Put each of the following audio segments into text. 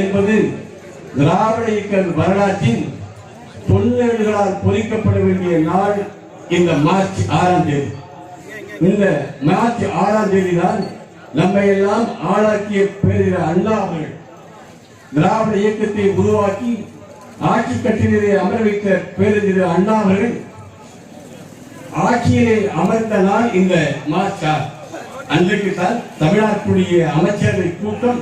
என்பது திராவிட இயக்க வரலாற்றின் தொன்னேடுகளால் பொறிக்கப்பட வேண்டிய நாள் இந்த மார்ச் ஆறாம் தேதி. இந்த மார்ச் ஆறாம் தேதி தான் நம்மை எல்லாம் ஆளாக்கிய பேரிட அண்ணா அவர்கள் திராவிட இயக்கத்தை உருவாக்கி ஆட்சி கட்டிலே அமர வைத்த பேரறிஞர் அண்ணா அவர்கள் ஆட்சியிலே அமர்ந்த நாள் இந்த மார்ச் அன்றைக்கு தான் தமிழ்நாட்டுடைய அமைச்சரவை கூட்டம்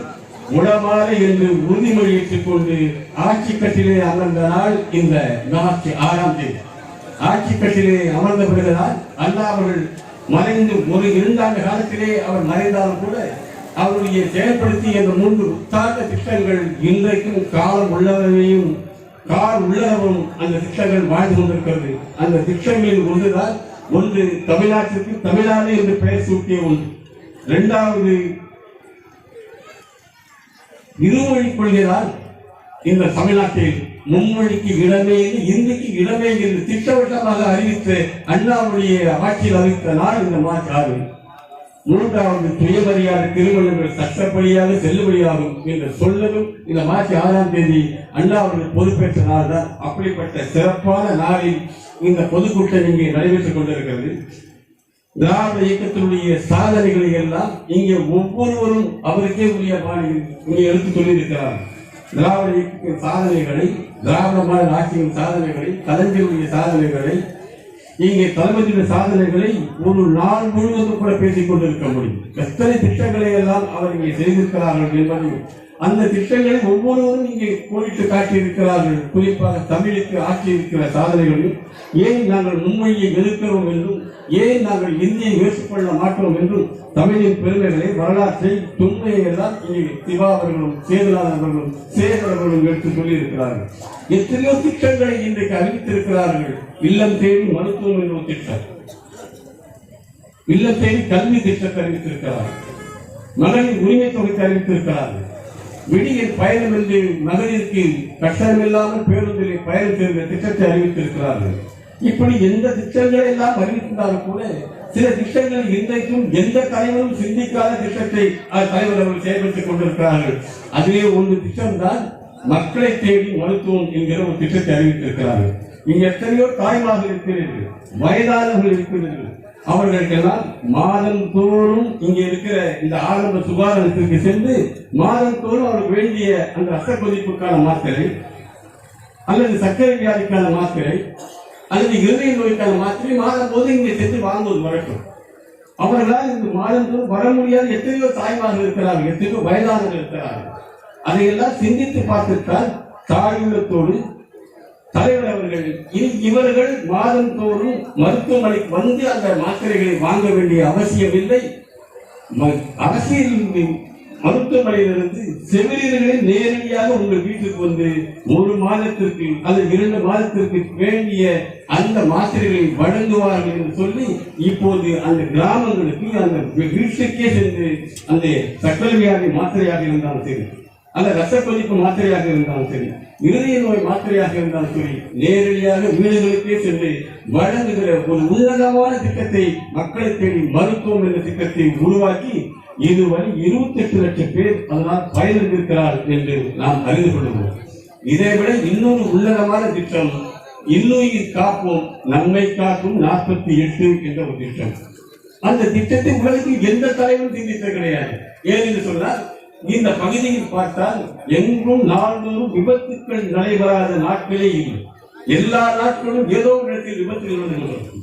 உளமாறு என்று உறுதிமொழி கொண்டு ஆட்சி கட்டிலே அமர்ந்த நாள் இந்த மார்ச் ஆறாம் தேதி. ஆட்சி கட்டிலே அமர்ந்த பிறகுதான் அல்லா அவர்கள் மறைந்து ஒரு இரண்டாண்டு காலத்திலே அவர் மறைந்தாலும் கூட அவருடைய செயல்படுத்திய என்ற மூன்று உத்தார்ந்த திட்டங்கள் இன்றைக்கும் காலம் உள்ளவரையும் கால் உள்ளவரும் அந்த திட்டங்கள் வாழ்ந்து கொண்டிருக்கிறது. அந்த திட்டங்களில் ஒன்றுதான் ஒன்று தமிழ்நாட்டிற்கு தமிழ்நாடு என்று பெயர் சூட்டிய ஒன்று. இரண்டாவது இருமொழி கொள்கிறார் இந்த தமிழ்நாட்டில் மும்மொழிக்கு இடமே இல்லை இந்திக்கு இடமே என்று திட்டவட்டமாக அறிவித்து அண்ணாவுடைய ஆட்சியில் அறிவித்த நாள் இந்த மார்ச் ஆறு. மூன்றாவது சுயமரியாதை திருமணங்கள் சட்டப்படியாக செல்லுபடியாகும் என்று சொல்லவும் இந்த மார்ச் ஆறாம் தேதி அண்ணா அவர்கள் பொறுப்பேற்ற நாள் தான் அப்படிப்பட்ட சிறப்பான நாளில் இந்த பொதுக்கூட்டம் இங்கே நடைபெற்றுக் கொண்டிருக்கிறது. திராவிட இயக்கத்தினுடைய சாதனைகளை எல்லாம் இங்கே ஒவ்வொருவரும் அவருக்கே உரிய பாணியில் உரிய எடுத்து சொல்லியிருக்கிறார். திராவிட இயக்கத்தின் சாதனைகளை திராவிட மாடல் ஆட்சியின் சாதனைகளை கலைஞருடைய சாதனைகளை இங்கே தளபதியுடைய சாதனைகளை ஒரு நாள் முழுவதும் கூட பேசிக் கொண்டிருக்க முடியும். எத்தனை திட்டங்களை எல்லாம் அவர் இங்கே செய்திருக்கிறார்கள் என்பதை அந்த திட்டங்களை ஒவ்வொருவரும் இங்கே கோடிட்டு காட்டியிருக்கிறார்கள். குறிப்பாக தமிழுக்கு ஆட்சி இருக்கிற சாதனைகளையும் ஏன் நாங்கள் மும்மொழியை எதிர்க்கிறோம் என்றும் ஏன் நாங்கள் இந்தியை ஏற்றுக்கொள்ள மாட்டோம் என்றும் தமிழின் பெருமைகளை வரலாற்றை துண்மையை எல்லாம் இங்கே சிவா அவர்களும் சேதுநாதன் அவர்களும் சேகர் அவர்களும் எடுத்து சொல்லியிருக்கிறார்கள். எத்தனையோ திட்டங்களை இன்றைக்கு அறிவித்திருக்கிறார்கள். இல்லம் தேடி மருத்துவம் என்ற திட்டம் இல்லம் தேடி கல்வி திட்டத்தை அறிவித்திருக்கிறார்கள். மகளிர் உரிமை தொகைக்கு அறிவித்திருக்கிறார்கள். விடியில் பயணம் என்று மகளிருக்கு கட்டணமில்லாமல் பேருந்திலே பயணம் திட்டத்தை அறிவித்திருக்கிறார்கள். இப்படி எந்த திட்டங்களை எல்லாம் அறிவித்திருந்தாலும் கூட சில திட்டங்கள் இன்றைக்கும் எந்த தலைவரும் சிந்திக்காத திட்டத்தை தலைவர் அவர்கள் செயல்படுத்திக் கொண்டிருக்கிறார்கள். அதுவே ஒரு திட்டம் தான் மக்களை தேடி மருத்துவம் என்கிற ஒரு திட்டத்தை அறிவித்திருக்கிறார்கள். இங்க எத்தனையோ தாய்மார்கள் இருக்கிறீர்கள் வயதானவர்கள் இருக்கிறீர்கள். அவர்களுக்கெல்லாம் மாதம் தோறும் இங்க இருக்கிற இந்த ஆரம்ப சுகாதாரத்திற்கு சென்று மாதம் தோறும் அவருக்கு வேண்டிய அந்த ரத்த கொதிப்புக்கான மாத்திரை அல்லது சர்க்கரை வியாதிக்கான மாத்திரை அல்லது இருதய நோய்க்கான மாத்திரை மாறும் போது இங்கே சென்று வாங்குவது வழக்கம் அவர்களால் இந்த மாதம் வர முடியாத எத்தனையோ தாய்மார்கள் இருக்கிறார்கள் எத்தனையோ வயதானவர்கள் இருக்கிறார்கள் அதையெல்லாம் சிந்தித்து பார்த்துத்தான் தாயுள்ளத்தோடு தலைவர் அவர்கள் இனி இவர்கள் மாதம் தோறும் மருத்துவமனைக்கு வந்து அந்த மாத்திரைகளை வாங்க வேண்டிய அவசியமில்லை ம- அரசியல் மருத்துவமனையிலிருந்து செவிலியர்களே நேரடியாக உங்கள் வீட்டுக்கு வந்து ஒரு மாதத்திற்கு அல்லது இரண்டு மாதத்திற்கு வேண்டிய அந்த மாத்திரைகளை வழங்குவார்கள் என்று சொல்லி இப்போது அந்த கிராமங்களுக்கு அந்த வீட்டுக்கே சென்று அந்த சக்கரை வியாதி மாத்திரையாக இருந்தாலும் சரி அல்ல ரசப்பதிப்பு மாத்திரையாக இருந்தாலும் சரி இருதய நோய் மாத்திரையாக இருந்தாலும் சரி நேரடியாக வீடுகளுக்கே சென்று வழங்குகிற ஒரு உன்னதமான திட்டத்தை மக்களை தேடி மருத்துவம் என்ற திட்டத்தை உருவாக்கி இதுவரை இருபத்தி எட்டு லட்சம் பேர் அதனால் பயனடைந்திருக்கிறார் என்று நாம் அறிந்து கொள்கிறோம் இதை விட இன்னொரு உள்ளதமான திட்டம் இன்னுயிர் காப்போம் நம்மை காக்கும் நாற்பத்தி எட்டு என்ற ஒரு திட்டம். அந்த திட்டத்தை உலகத்தில் எந்த தலைவரும் சிந்தித்தது கிடையாது. ஏனென்று சொன்னால் இந்த பகுதியில் பார்த்தால் எங்கும் நாள்தோறும் விபத்துக்கள் நடைபெறாத நாட்களே இல்லை. எல்லா நாட்களும் ஏதோ ஒரு இடத்தில் விபத்துகள்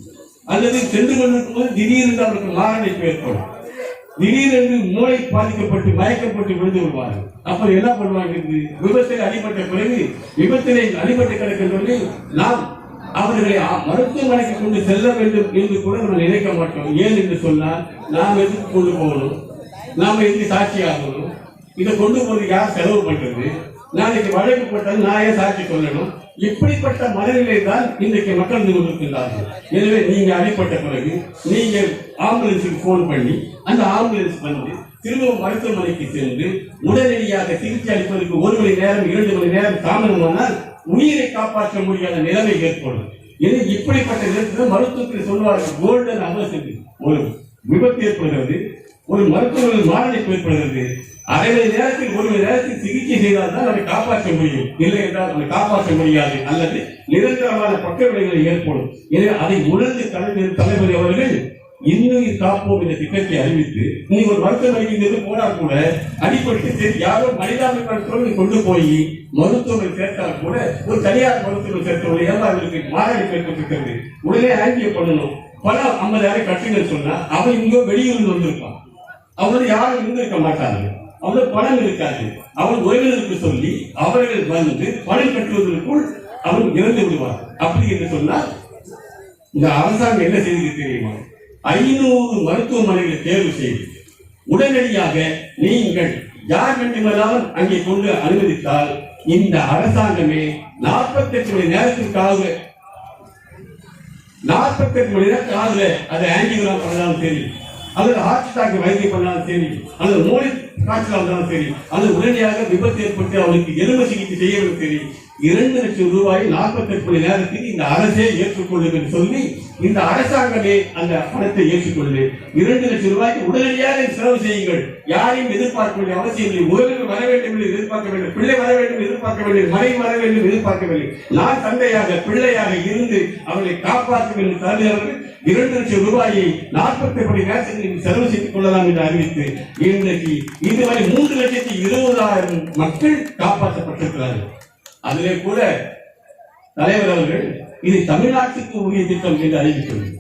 அல்லது சென்று கொண்டிருக்கும் போது திடீரென்று அவருக்கு மாரடைப்பு ஏற்படும். திடீரென்று மூளை பாதிக்கப்பட்டு மயக்கப்பட்டு விழுந்து விடுவார்கள். அப்ப என்ன பண்ணுவாங்க இது? விபத்தில் அடிபட்ட பிறகு விபத்திலே அடிபட்டு கிடக்கின்றது சொல்லி நாம் அவர்களை மருத்துவமனைக்கு கொண்டு செல்ல வேண்டும் என்று கூட நம்ம நினைக்க மாட்டோம். ஏன் என்று சொன்னால் நாம் எதுக்கு கொண்டு போகணும். நாம் எதுக்கு சாட்சி ஆகணும் இதை கொண்டு போறது யார் செலவு பண்றது? நாளைக்கு வழக்கு போட்டால் நான் ஏன் சாட்சி சொல்லணும். இப்படிப்பட்ட மனநிலை தான் இன்றைக்கு மக்கள் இருந்து கொண்டிருக்கின்றார்கள் எனவே நீங்க அடிப்பட்ட பிறகு நீங்க ஆம்புலன்ஸுக்கு போன் பண்ணி அந்த ஆம்புலன்ஸ் வந்து திரும்பவும் மருத்துவமனைக்கு சென்று உடனடியாக சிகிச்சை அளிப்பதற்கு ஒரு மணி நேரம் இரண்டு மணி நேரம் தாமதமானால் உயிரை காப்பாற்ற முடியாத நிலைமை ஏற்படும். இது இப்படிப்பட்ட நேரத்தில் மருத்துவத்தில் சொல்வார்கள் கோல்டன் அவர்ஸ் ஒரு விபத்து ஏற்படுகிறது ஒரு மருத்துவர்கள் மாரடைப்பு ஏற்படுகிறது. அரை மணி நேரத்தில் ஒரு மணி நேரத்தில் சிகிச்சை செய்தால் தான் நம்மை காப்பாற்ற முடியும். இல்லை என்றால் நம்மை காப்பாற்ற முடியாது. அல்லது நிரந்தரமான பக்க விளைவுகளை ஏற்படும். எனவே அதை உணர்ந்து தலைவர் தளபதி அவர்கள் இன்னுயிர் காப்போம் என்ற திட்டத்தை அறிவித்து நீ ஒரு மருத்துவமனைக்கு போனால் கூட அடிப்பட்டு சரி யாரோ மனிதாபிமான கொண்டு போய் மருத்துவமனை சேர்த்தால் கூட ஒரு தனியார் மருத்துவமனை சேர்த்தவர்கள் ஏன் அவர்களுக்கு மாரடைப்பு ஏற்பட்டிருக்கிறது உடனே ஆங்கிய பண்ணணும். பணம் ஐம்பதாயிரம் கட்டுங்கன்னு சொன்னா அவன் இங்கோ வெளியூர்ல வந்திருப்பான் அவங்க யாரும் இருந்திருக்க மாட்டாங்க அவ்வளவு பணம் இருக்காது. அவன் உறவினருக்கு சொல்லி அவர்கள் வந்து பணம் கட்டுவதற்குள் அவன் இறந்து விடுவார் அப்படி என்று சொன்னால் இந்த அரசாங்கம் என்ன செய்து தெரியுமா? ஐநூறு மருத்துவமனைகளை தேர்வு செய்து உடனடியாக நீங்கள் யார் வேண்டுமானாலும் அங்கே கொண்டு அனுமதித்தால் இந்த அரசாங்கமே நாற்பத்தெட்டு மணி நேரத்திற்காக நாற்பத்தெட்டு மணி நேரம் அதை ஆன்டிகிராம் பண்ணாலும் தெரியும் அல்லது ஹார்ட் அட்டாக் வைத்தியம் பண்ணாலும் சரி அல்லது மூளை காய்ச்சல் இருந்தாலும் சரி அல்லது உடனடியாக விபத்து ஏற்பட்டு அவளுக்கு எலும்பு சிகிச்சை செய்யவும் சரி இரண்டு லட்சம் ரூபாய் நாற்பத்தி மணி நேரத்தில் இந்த அரசே ஏற்றுக்கொள்ளும் என்று சொல்லி இந்த அரசாங்கமே அந்த பணத்தை ஏற்றுக்கொள்ளு இரண்டு லட்சம் ரூபாய்க்கு உடனடியாக செலவு செய்யுங்கள். யாரையும் எதிர்பார்க்க வேண்டிய அவசியம் இல்லை. உறவினர் வர வேண்டும் என்று எதிர்பார்க்க வேண்டும். பிள்ளை வர வேண்டும் எதிர்பார்க்க வேண்டும். மனை வர வேண்டும் எதிர்பார்க்கவில்லை. நான் தந்தையாக பிள்ளையாக இருந்து அவர்களை காப்பாற்றும் என்று தலைவர்கள் இரண்டு லட்சம் ரூபாயை நாற்பத்தி மணி நேரத்தில் செலவு செய்து கொள்ளலாம் என்று அறிவித்து இன்றைக்கு இதுவரை மூன்று லட்சத்தி இருபதாயிரம் மக்கள் காப்பாற்றப்பட்டிருக்கிறார்கள். அதிலே கூட தலைவர் அவர்கள் இது தமிழ்நாட்டுக்கு உரிய திட்டம் என்று அறிவித்துள்ளது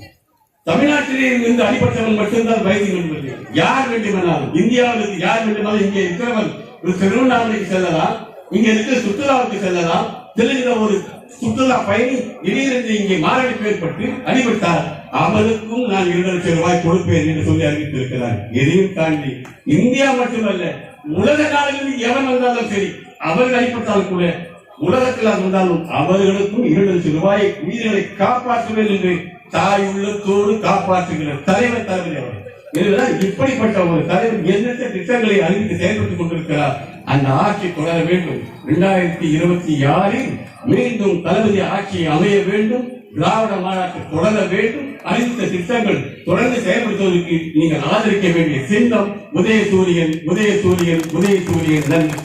தமிழ்நாட்டிலே இருந்து அடிப்பட்டவன் மட்டும்தான் வயது என்பது. யார் வேண்டுமானாலும் இந்தியாவிலிருந்து யார் வேண்டுமானாலும் இங்கே இருக்கிறவன் ஒரு திருவண்ணாமலைக்கு செல்லலாம் இங்க இருக்கிற சுற்றுலாவுக்கு செல்லலாம் தெலுங்குல ஒரு சுற்றுலா பயணி திடீரென்று இங்கே மாரடைப்பு ஏற்பட்டு அடிபட்டார் அவருக்கும் நான் இரண்டு லட்சம் ரூபாய் கொடுப்பேன் என்று சொல்லி அறிவித்திருக்கிறார். எதையும் தாண்டி இந்தியா மட்டுமல்ல உலக நாடுகளில் எவன் வந்தாலும் சரி அவர்கள் அடிபட்டால் கூட உலகத்தில் வந்தாலும் அவர்களுக்கும் இரண்டு லட்சம் ரூபாய் உயிர்களை காப்பாற்றுவேன் என்று தாய் உள்ளத்தோடு காப்பாற்றுகிற தலைவர் தலைவர் அவர் இதுதான் இப்படிப்பட்ட ஒரு தலைவர் என்னென்ன திட்டங்களை அறிவித்து செயல்பட்டுக் கொண்டிருக்கிறார்? அந்த ஆட்சி தொடர வேண்டும். இரண்டாயிரத்தி இருபத்தி ஆறில் மீண்டும் தளபதி ஆட்சி அமைய வேண்டும். திராவிட மாநாட்டு தொடர வேண்டும். அனைத்து திட்டங்கள் தொடர்ந்து செயல்படுத்துவதற்கு நீங்கள் ஆதரிக்க வேண்டிய சின்னம். உதயசூரியன் உதயசூரியன் உதயசூரியன் நன்றி.